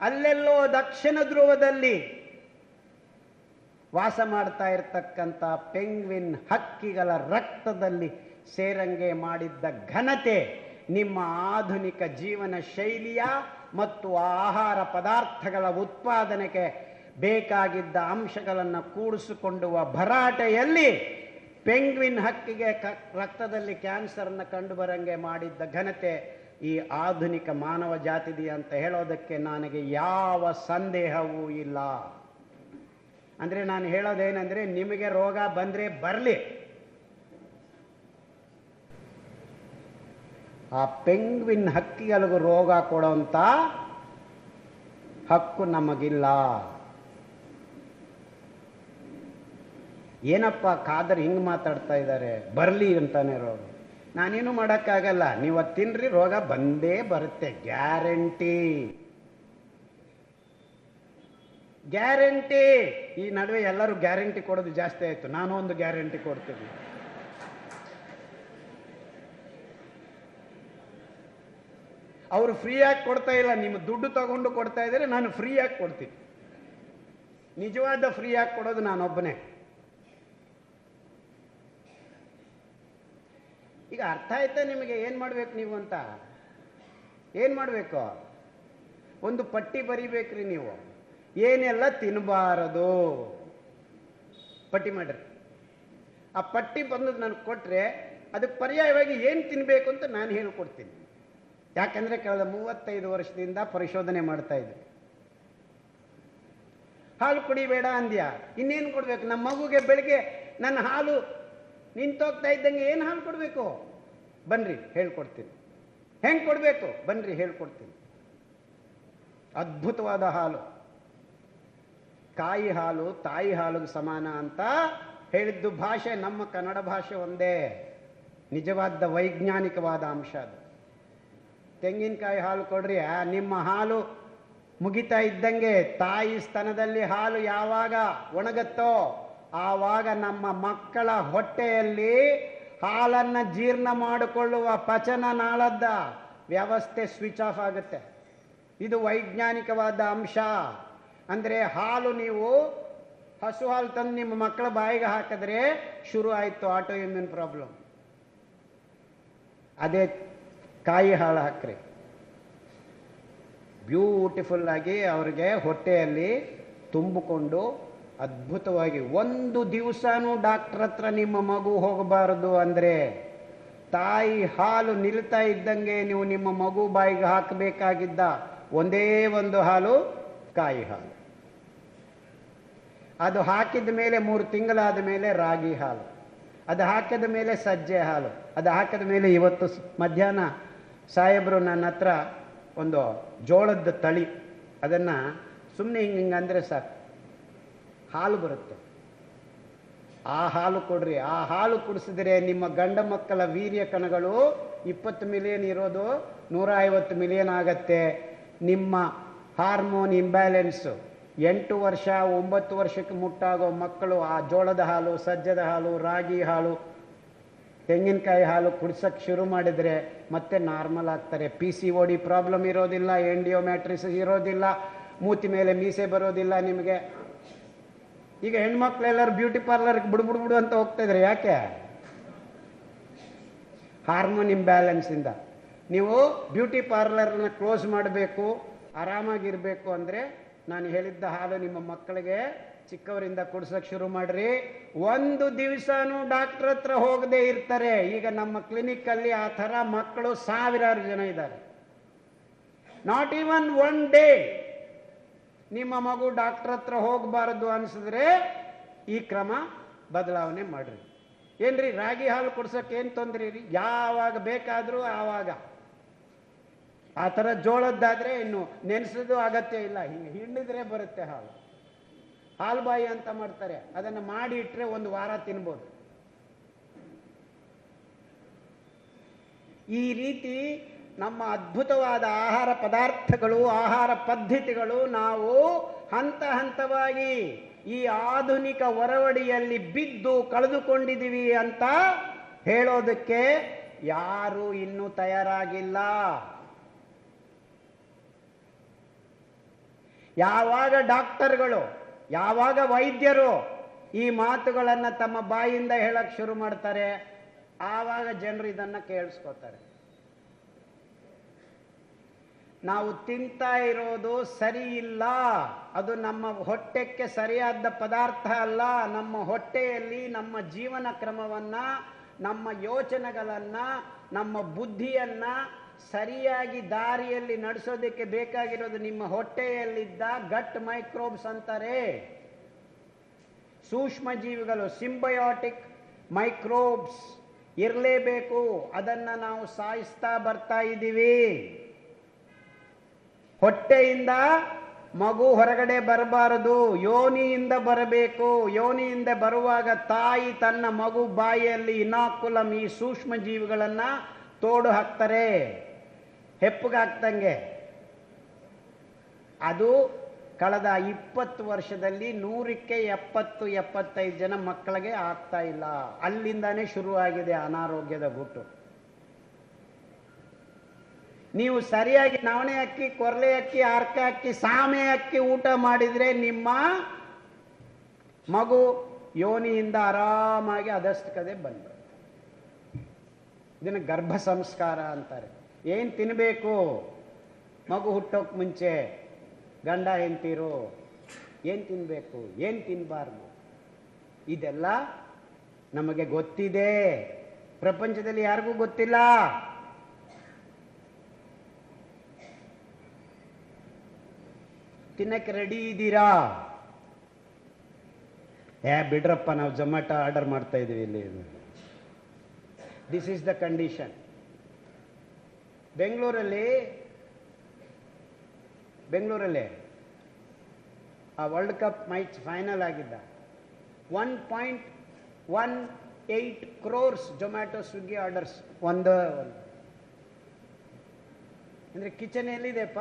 ಅಲ್ಲೆಲ್ಲೋ ದಕ್ಷಿಣ ಧ್ರುವದಲ್ಲಿ ವಾಸ ಮಾಡ್ತಾ ಇರ್ತಕ್ಕಂಥ ಪೆಂಗ್ವಿನ್ ಹಕ್ಕಿಗಳ ರಕ್ತದಲ್ಲಿ ಸೇರಂಗೆ ಮಾಡಿದ್ದ ಘನತೆ ನಿಮ್ಮ ಆಧುನಿಕ ಜೀವನ ಶೈಲಿಯ ಮತ್ತು ಆಹಾರ ಪದಾರ್ಥಗಳ ಉತ್ಪಾದನೆಗೆ ಬೇಕಾಗಿದ್ದ ಅಂಶಗಳನ್ನು ಕೂಡಿಸಿಕೊಂಡುವ ಭರಾಟೆಯಲ್ಲಿ ಪೆಂಗ್ವಿನ್ ಹಕ್ಕಿಗೆ ರಕ್ತದಲ್ಲಿ ಕ್ಯಾನ್ಸರ್ನ ಕಂಡುಬರಂಗೆ ಮಾಡಿದ್ದ ಘನತೆ ಈ ಆಧುನಿಕ ಮಾನವ ಜಾತಿದಿ ಅಂತ ಹೇಳೋದಕ್ಕೆ ನನಗೆ ಯಾವ ಸಂದೇಹವೂ ಇಲ್ಲ. ಅಂದರೆ ನಾನು ಹೇಳೋದೇನೆಂದರೆ ನಿಮಗೆ ರೋಗ ಬಂದರೆ ಬರಲಿ. ಆ ಪೆಂಗ್ವಿನ್ ಹಕ್ಕಿಗಳಿಗೂ ರೋಗ ಕೊಡೋಂಥ ಹಕ್ಕು ನಮಗಿಲ್ಲ. ಏನಪ್ಪ ಖಾದರ್ ಹಿಂಗೆ ಮಾತಾಡ್ತಾ ಇದ್ದಾರೆ? ಬರಲಿ ಅಂತಾನೆ ರೋಗ ನಾನೇನು ಮಾಡೋಕ್ಕಾಗಲ್ಲ. ನೀವು ಅದು ತಿನ್ರಿ, ರೋಗ ಬಂದೇ ಬರುತ್ತೆ. ಗ್ಯಾರಂಟಿ. ಗ್ಯಾರಂಟಿ. ಈ ನಡುವೆ ಎಲ್ಲರೂ ಗ್ಯಾರಂಟಿ ಕೊಡೋದು ಜಾಸ್ತಿ ಆಯಿತು. ನಾನು ಒಂದು ಗ್ಯಾರಂಟಿ ಕೊಡ್ತೀನಿ. ಅವರು ಫ್ರೀಯಾಗಿ ಕೊಡ್ತಾ ಇಲ್ಲ. ನಿಮ್ಮ ದುಡ್ಡು ತಗೊಂಡು ಕೊಡ್ತಾ ಇದ್ದಾರೆ, ನಾನು ಫ್ರೀಯಾಗಿ ಕೊಡ್ತೀನಿ. ನಿಜವಾದ ಫ್ರೀಯಾಗಿ ಕೊಡೋದು ನಾನೊಬ್ಬನೇ. ಈಗ ಅರ್ಥ ಆಯ್ತಾ ನಿಮಗೆ ಏನು ಮಾಡ್ಬೇಕು ನೀವು ಅಂತ? ಏನು ಮಾಡಬೇಕು? ಒಂದು ಪಟ್ಟಿ ಬರಿಬೇಕ್ರಿ ನೀವು. ಏನೆಲ್ಲ ತಿನ್ನಬಾರದು ಪಟ್ಟಿ ಮಾಡಿರಿ. ಆ ಪಟ್ಟಿ ಬಂದು ನನಗೆ ಕೊಟ್ಟರೆ ಅದಕ್ಕೆ ಪರ್ಯಾಯವಾಗಿ ಏನು ತಿನ್ನಬೇಕು ಅಂತ ನಾನು ಹೇಳ್ಕೊಡ್ತೀನಿ. ಯಾಕಂದರೆ ಕಳೆದ ಮೂವತ್ತೈದು ವರ್ಷದಿಂದ ಪರಿಶೋಧನೆ ಮಾಡ್ತಾ ಇದ್ದೆ. ಹಾಲು ಕುಡಿಬೇಡ ಅಂದ್ಯಾ? ಇನ್ನೇನು ಕೊಡ್ಬೇಕು? ನಮ್ಮ ಮಗುಗೆ ಬೆಳಿಗ್ಗೆ ನನ್ನ ಹಾಲು ನಿಂತೋಗ್ತಾ ಇದ್ದಂಗೆ ಏನು ಹಾಲು ಕೊಡಬೇಕು? ಬನ್ರಿ, ಹೇಳ್ಕೊಡ್ತೀನಿ. ಹೆಂಗೆ ಕೊಡಬೇಕು? ಬನ್ರಿ, ಹೇಳ್ಕೊಡ್ತೀನಿ. ಅದ್ಭುತವಾದ ಹಾಲು. ಕಾಯಿ ಹಾಲು, ತಾಯಿ ಹಾಲಿಗೆ ಸಮಾನ ಅಂತ ಹೇಳಿದ್ದು ಭಾಷೆ, ನಮ್ಮ ಕನ್ನಡ ಭಾಷೆ ಒಂದೇ. ನಿಜವಾದ ವೈಜ್ಞಾನಿಕವಾದ ಅಂಶ ಅದು. ತೆಂಗಿನಕಾಯಿ ಹಾಲು ಕೊಡ್ರಿ ನಿಮ್ಮ ಹಾಲು ಮುಗಿತಾ ಇದ್ದಂಗೆ ತಾಯಿ ಸ್ತನದಲ್ಲಿ ಹಾಲು ಯಾವಾಗ ಒಣಗತ್ತೋ, ಆವಾಗ ನಮ್ಮ ಮಕ್ಕಳ ಹೊಟ್ಟೆಯಲ್ಲಿ ಹಾಲನ್ನ ಜೀರ್ಣ ಮಾಡಿಕೊಳ್ಳುವ ಪಚನ ನಾಳದ ವ್ಯವಸ್ಥೆ ಸ್ವಿಚ್ ಆಫ್ ಆಗುತ್ತೆ. ಇದು ವೈಜ್ಞಾನಿಕವಾದ ಅಂಶ. ಅಂದರೆ ಹಾಲು ನೀವು ಹಸು ಹಾಲು ತಂದು ನಿಮ್ಮ ಮಕ್ಕಳ ಬಾಯಿಗೆ ಹಾಕಿದ್ರೆ ಶುರು ಆಯಿತು ಆಟೋ ಇಮ್ಯೂನ್ ಪ್ರಾಬ್ಲಮ್ ಅದೇ ಕಾಯಿ ಹಾಳು ಹಾಕ್ರಿ. ಬ್ಯೂಟಿಫುಲ್ ಆಗಿ ಅವ್ರಿಗೆ ಹೊಟ್ಟೆಯಲ್ಲಿ ತುಂಬಿಕೊಂಡು ಅದ್ಭುತವಾಗಿ ಒಂದು ದಿವಸನೂ ಡಾಕ್ಟರ್ ಹತ್ರ ನಿಮ್ಮ ಮಗು ಹೋಗಬಾರದು ಅಂದರೆ ತಾಯಿ ಹಾಲು ನಿಲ್ತಾ ಇದ್ದಂಗೆ ನೀವು ನಿಮ್ಮ ಮಗು ಬಾಯಿಗೆ ಹಾಕಬೇಕಾಗಿದ್ದ ಒಂದೇ ಒಂದು ಹಾಲು ಕಾಯಿ ಹಾಲು. ಅದು ಹಾಕಿದ ಮೇಲೆ ಮೂರು ತಿಂಗಳಾದ ಮೇಲೆ ರಾಗಿ ಹಾಲು, ಅದು ಹಾಕಿದ ಮೇಲೆ ಸಜ್ಜೆ ಹಾಲು, ಅದು ಹಾಕಿದ ಮೇಲೆ ಇವತ್ತು ಮಧ್ಯಾಹ್ನ ಸಾಹೇಬರು ನನ್ನ ಹತ್ರ ಒಂದು ಜೋಳದ ತಳಿ, ಅದನ್ನು ಸುಮ್ಮನೆ ಹಿಂಗೆ ಹಿಂಗೆ ಅಂದರೆ ಸಾಕು. ಹಾಲು ಬರುತ್ತೆ. ಆ ಹಾಲು ಕೊಡ್ರಿ. ಆ ಹಾಲು ಕುಡಿಸಿದ್ರೆ ನಿಮ್ಮ ಗಂಡ ಮಕ್ಕಳ ವೀರ್ಯ ಕಣಗಳು ಇಪ್ಪತ್ತು ಮಿಲಿಯನ್ ಇರೋದು ನೂರ ಐವತ್ತು ಮಿಲಿಯನ್ ಆಗತ್ತೆ. ನಿಮ್ಮ ಹಾರ್ಮೋನ್ ಇಂಬ್ಯಾಲೆನ್ಸು ಎಂಟು ವರ್ಷ, ಒಂಬತ್ತು ವರ್ಷಕ್ಕೆ ಮುಟ್ಟಾಗೋ ಮಕ್ಕಳು ಆ ಜೋಳದ ಹಾಲು, ಸಜ್ಜದ ಹಾಲು, ರಾಗಿ ಹಾಲು, ತೆಂಗಿನಕಾಯಿ ಹಾಲು ಕುಡ್ಸೋಕ್ಕೆ ಶುರು ಮಾಡಿದರೆ ಮತ್ತೆ ನಾರ್ಮಲ್ ಆಗ್ತಾರೆ. P C O D problem ಇರೋದಿಲ್ಲ ಎಂಡಿಯೋಮ್ಯಾಟ್ರಿಸ್ ಇರೋದಿಲ್ಲ, ಮೂತಿ ಮೇಲೆ ಮೀಸೆ ಬರೋದಿಲ್ಲ ನಿಮಗೆ. ಈಗ ಹೆಣ್ಮಕ್ಳೆಲ್ಲರೂ ಬ್ಯೂಟಿ ಪಾರ್ಲರ್ಗೆ ಬಿಡು ಬಿಡು ಅಂತ ಹೋಗ್ತಾ ಇದ್ದಾರೆ, ಯಾಕೆ? ಹಾರ್ಮೋನ್ ಇಂಬ್ಯಾಲೆನ್ಸಿಂದ ನೀವು ಬ್ಯೂಟಿ ಪಾರ್ಲರ್ನ ಕ್ಲೋಸ್ ಮಾಡಬೇಕು, ಆರಾಮಾಗಿರಬೇಕು ಅಂದರೆ ನಾನು ಹೇಳಿದ್ದ ಹಾಲು ನಿಮ್ಮ ಮಕ್ಕಳಿಗೆ ಚಿಕ್ಕವರಿಂದ ಕುಡ್ಸಕ್ಕೆ ಶುರು ಮಾಡ್ರಿ. ಒಂದು ದಿವಸನೂ ಡಾಕ್ಟರ್ ಹತ್ರ ಹೋಗದೆ ಇರ್ತಾರೆ. ಈಗ ನಮ್ಮ ಕ್ಲಿನಿಕ್ಕಲ್ಲಿ ಆ ಥರ ಮಕ್ಕಳು ಸಾವಿರಾರು ಜನ ಇದ್ದಾರೆ. ನಾಟ್ ಈವನ್ ಒನ್ ಡೇ ನಿಮ್ಮ ಮಗು ಡಾಕ್ಟರ್ ಹತ್ರ ಹೋಗಬಾರದು ಅನ್ಸಿದ್ರೆ ಈ ಕ್ರಮ ಬದಲಾವಣೆ ಮಾಡ್ರಿ. ಏನ್ರಿ ರಾಗಿ ಹಾಲು ಕೊಡ್ಸಕ್ಕೆ ಏನು ತೊಂದರೆ ರೀ? ಯಾವಾಗ ಬೇಕಾದರೂ ಆವಾಗ. ಆ ಥರ ಜೋಳದ್ದಾದರೆ ಇನ್ನು ನೆನೆಸೋದು ಅಗತ್ಯ ಇಲ್ಲ. ಹಿಂಗೆ ಹಿಂಡಿದ್ರೆ ಬರುತ್ತೆ ಹಾಲು. ಹಾಲು ಬಾಯಿ ಅಂತ ಮಾಡ್ತಾರೆ. ಅದನ್ನು ಮಾಡಿ ಇಟ್ಟರೆ ಒಂದು ವಾರ ತಿನ್ಬೋದು. ಈ ರೀತಿ ನಮ್ಮ ಅದ್ಭುತವಾದ ಆಹಾರ ಪದಾರ್ಥಗಳು, ಆಹಾರ ಪದ್ಧತಿಗಳು ನಾವು ಹಂತ ಹಂತವಾಗಿ ಈ ಆಧುನಿಕ ಒರವಡಿಯಲ್ಲಿ ಬಿದ್ದು ಕಳೆದುಕೊಂಡಿದ್ದೀವಿ ಅಂತ ಹೇಳೋದಕ್ಕೆ ಯಾರು ಇನ್ನೂ ತಯಾರಾಗಿಲ್ಲ. ಯಾವಾಗ ಡಾಕ್ಟರ್ಗಳು, ಯಾವಾಗ ವೈದ್ಯರು ಈ ಮಾತುಗಳನ್ನು ತಮ್ಮ ಬಾಯಿಂದ ಹೇಳಕ್ಕೆ ಶುರು ಮಾಡ್ತಾರೆ, ಆವಾಗ ಜನರು ಇದನ್ನು ಕೇಳಿಸ್ಕೋತಾರೆ. ನಾವು ತಿಂತಾ ಇರೋದು ಸರಿ ಇಲ್ಲ ಅದು ನಮ್ಮ ಹೊಟ್ಟೆಕ್ಕೆ ಸರಿಯಾದ ಪದಾರ್ಥ ಅಲ್ಲ. ನಮ್ಮ ಹೊಟ್ಟೆಯಲ್ಲಿ ನಮ್ಮ ಜೀವನ ಕ್ರಮವನ್ನ, ನಮ್ಮ ಯೋಚನೆಗಳನ್ನ, ನಮ್ಮ ಬುದ್ಧಿಯನ್ನ ಸರಿಯಾಗಿ ದಾರಿಯಲ್ಲಿ ನಡೆಸೋದಕ್ಕೆ ಬೇಕಾಗಿರೋದು ನಿಮ್ಮ ಹೊಟ್ಟೆಯಲ್ಲಿದ್ದ ಗಟ್ ಮೈಕ್ರೋಬ್ಸ್ ಅಂತಾರೆ. ಸೂಕ್ಷ್ಮ ಜೀವಿಗಳು ಸಿಂಬಯೋಟಿಕ್ ಮೈಕ್ರೋಬ್ಸ್ ಇರಲೇಬೇಕು. ಅದನ್ನ ನಾವು ಸಾಯಿಸ್ತಾ ಬರ್ತಾ ಇದ್ದೀವಿ. ಹೊಟ್ಟೆಯಿಂದ ಮಗು ಹೊರಗಡೆ ಬರಬಾರದು. ಯೋನಿಯಿಂದ ಬರಬೇಕು. ಯೋನಿಯಿಂದ ಬರುವಾಗ ತಾಯಿ ತನ್ನ ಮಗು ಬಾಯಿಯಲ್ಲಿ ಇನಾಕುಲಂ, ಈ ಸೂಕ್ಷ್ಮ ಜೀವಿಗಳನ್ನ ತೋಡು ಹಾಕ್ತಾರೆ. ಹೆಪ್ಪಗಾಗ್ತಂಗೆ. ಅದು ಕಳೆದ ಇಪ್ಪತ್ತು ವರ್ಷದಲ್ಲಿ ನೂರಕ್ಕೆ ಎಪ್ಪತ್ತು, ಎಪ್ಪತ್ತೈದು ಜನ ಮಕ್ಕಳಿಗೆ ಆಗ್ತಾ ಇಲ್ಲ. ಅಲ್ಲಿಂದಾನೇ ಶುರುವಾಗಿದೆ ಅನಾರೋಗ್ಯದ ಗುಟ್ಟು ನೀವು ಸರಿಯಾಗಿ ನವಣೆ ಅಕ್ಕಿ, ಕೊರಲೆ ಅಕ್ಕಿ ಅರ್ಕ ಅಕ್ಕಿ, ಸಾಮೆ ಅಕ್ಕಿ ಊಟ ಮಾಡಿದ್ರೆ ನಿಮ್ಮ ಮಗು ಯೋನಿಯಿಂದ ಆರಾಮಾಗಿ ಅದಷ್ಟು ಕದೆ ಬಂದ್ರು ಇದನ್ನು ಗರ್ಭ ಸಂಸ್ಕಾರ ಅಂತಾರೆ. ಏನು ತಿನ್ನಬೇಕು ಮಗು ಹುಟ್ಟೋಕ್ ಮುಂಚೆ ಗಂಡ ಹೆಂಡ್ತೀರು, ಏನು ತಿನ್ನಬೇಕು ಏನು ತಿನ್ನಬಾರ್ದು ಇದೆಲ್ಲ ನಮಗೆ ಗೊತ್ತಿದೆ. ಪ್ರಪಂಚದಲ್ಲಿ ಯಾರಿಗೂ ಗೊತ್ತಿಲ್ಲ. ತಿನ್ನಕ್ಕೆ ರೆಡಿ ಇದ್ದೀರಾ? ಏ, ಬಿಡ್ರಪ್ಪ, ನಾವು ಜೊಮ್ಯಾಟೊ ಆರ್ಡರ್ ಮಾಡ್ತಾ ಇದೀವಿ ಇಲ್ಲಿ. ದಿಸ್ ಈಸ್ ದ ಕಂಡೀಷನ್ ಬೆಂಗಳೂರಲ್ಲಿ ಬೆಂಗಳೂರಲ್ಲಿ, ಆ ವರ್ಲ್ಡ್ ಕಪ್ ಮ್ಯಾಚ್ ಫೈನಲ್ ಆಗಿದ್ದ. One point one eight crores Zomato Swiggy orders ಒಂದು ಒಂದು. ಅಂದರೆ ಕಿಚನ್ ಎಲ್ಲಿದೆಪ್ಪ